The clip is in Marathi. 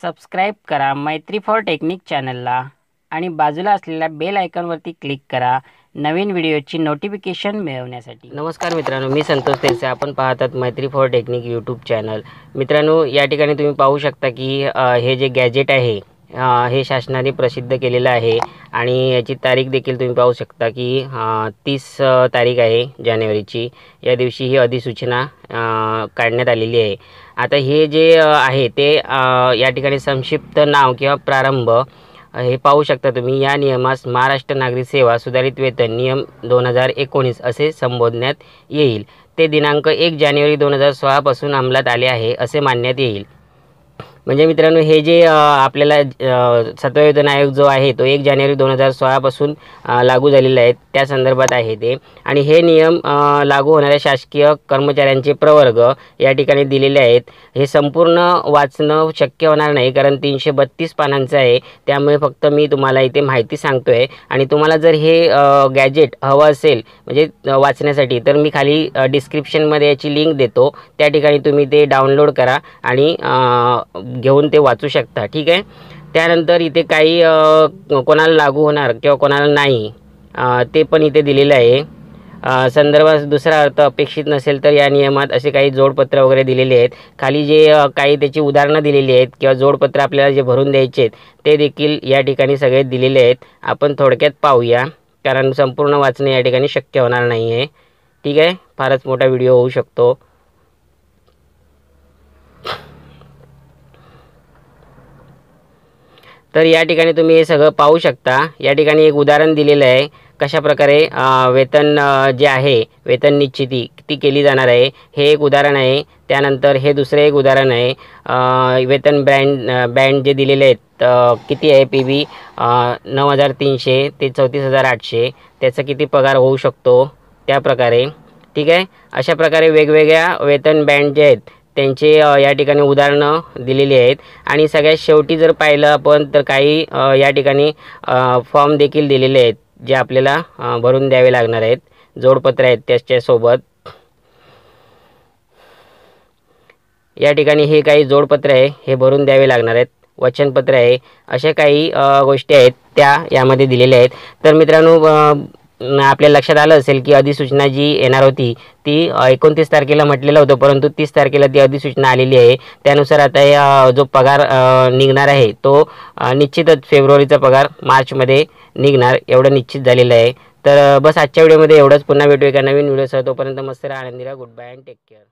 सबस्क्राईब करा मैत्री फॉर टेक्निक चॅनलला आणि बाजूला असलेल्या बेल आयकॉनवरती क्लिक करा नवीन व्हिडिओची नोटिफिकेशन मिळवण्यासाठी. नमस्कार मित्रांनो मी संतोष तेरसे आपण पाहतात मैत्री फॉर टेक्निक यूट्यूब चॅनल. मित्रांनो या ठिकाणी तुम्ही पाहू शकता की हे जे गॅजेट आहे हे शासनाने प्रसिद्ध केलेलं आहे. आणि याची तारीख देखील तुम्ही पाहू शकता की तीस तारीख आहे जानेवारीची. या दिवशी ही अधिसूचना काढण्यात आलेली आहे. आता हे जे आहे ते या ठिकाणी संक्षिप्त नाव किंवा प्रारंभ हे पाहू शकता तुम्ही. या नियमास महाराष्ट्र नागरिक सेवा सुधारित वेतन नियम दोन हजार एकोणीस असे संबोधण्यात येईल. ते दिनांक एक जानेवारी दोन हजार सोळापासून अंमलात आले आहे असे मानण्यात येईल. म्हणजे मित्रांनो हे जे आपल्याला अ, सत्ववेतन आयोग जो आहे तो एक जानेवारी दोन हजार सोळापासून लागू झालेला आहे. त्या संदर्भात आहे ते. आणि हे नियम लागू होणाऱ्या शासकीय कर्मचाऱ्यांचे प्रवर्ग या ठिकाणी दिलेले आहेत. हे संपूर्ण वाचणं शक्य होणार नाही कारण तीनशे बत्तीस पानांचं आहे. त्यामुळे फक्त मी तुम्हाला इथे माहिती सांगतो आहे आणि तुम्हाला जर हे गॅजेट हवं असेल म्हणजे वाचण्यासाठी तर मी खाली डिस्क्रिप्शनमध्ये याची लिंक देतो. त्या ठिकाणी तुम्ही ते डाउनलोड करा आणि घेऊन ते वाचू शकता ठीक आहे? त्यानंतर इथे काही कोणाला लागू होणार किंवा कोणाला नाही ते पण इथे दिलेलं आहे. संदर्भात दुसरा अर्थ अपेक्षित नसेल तर या नियमात असे काही जोडपत्र वगैरे दिलेले आहेत. खाली जे काही त्याची उदाहरणं दिलेली आहेत किंवा जोडपत्र आपल्याला जे भरून द्यायचे आहेत ते देखील या ठिकाणी सगळे दिलेले आहेत. आपण थोडक्यात पाहूया कारण संपूर्ण वाचणे या ठिकाणी शक्य होणार नाही आहे ठीक आहे? फारच मोठा व्हिडिओ होऊ शकतो. तर या ठिकाणी तुम्ही हे सगळं पाहू शकता. या ठिकाणी एक उदाहरण दिलेलं आहे. कशाप्रकारे वेतन जे आहे वेतन निश्चिती ती केली जाणार आहे. हे एक उदाहरण आहे. त्यानंतर हे दुसरं एक उदाहरण आहे. वेतन ब्रँड बँड जे दिलेले आहेत किती आहे पी बी नऊ हजार तीनशे ते चौतीस हजार आठशे. त्याचा किती पगार होऊ शकतो? त्या प्रकारे. ठीक आहे? अशा प्रकारे वेगवेगळ्या वेतन बँड जे आहेत त्यांचे या ठिकाणी उदाहरणं दिलेली आहेत. आणि सगळ्यात शेवटी जर पाहिलं आपण तर काही या ठिकाणी फॉर्म देखील दिलेले आहेत जे आपल्याला भरून द्यावे लागणार आहेत. जोडपत्र आहेत त्याच्यासोबत या ठिकाणी हे काही जोडपत्र आहे हे भरून द्यावे लागणार आहेत. वचनपत्र आहे. अशा काही गोष्टी आहेत त्या यामध्ये दिलेल्या आहेत. तर मित्रांनो आपल्या लक्षात आलं असेल की अधिसूचना जी येणार होती ती एकोणतीस तारखेला म्हटलेलं होतं परंतु तीस तारखेला ती अधिसूचना आलेली आहे. त्यानुसार आता या जो पगार निघणार आहे तो निश्चितच फेब्रुवारीचा पगार मार्चमध्ये निघणार एवढं निश्चित झालेलं आहे. तर बस आजच्या व्हिडिओमध्ये एवढंच. पुन्हा भेटू एका नवीन व्हिडिओसह. तोपर्यंत मस्त राहा आनंदी good bye and take care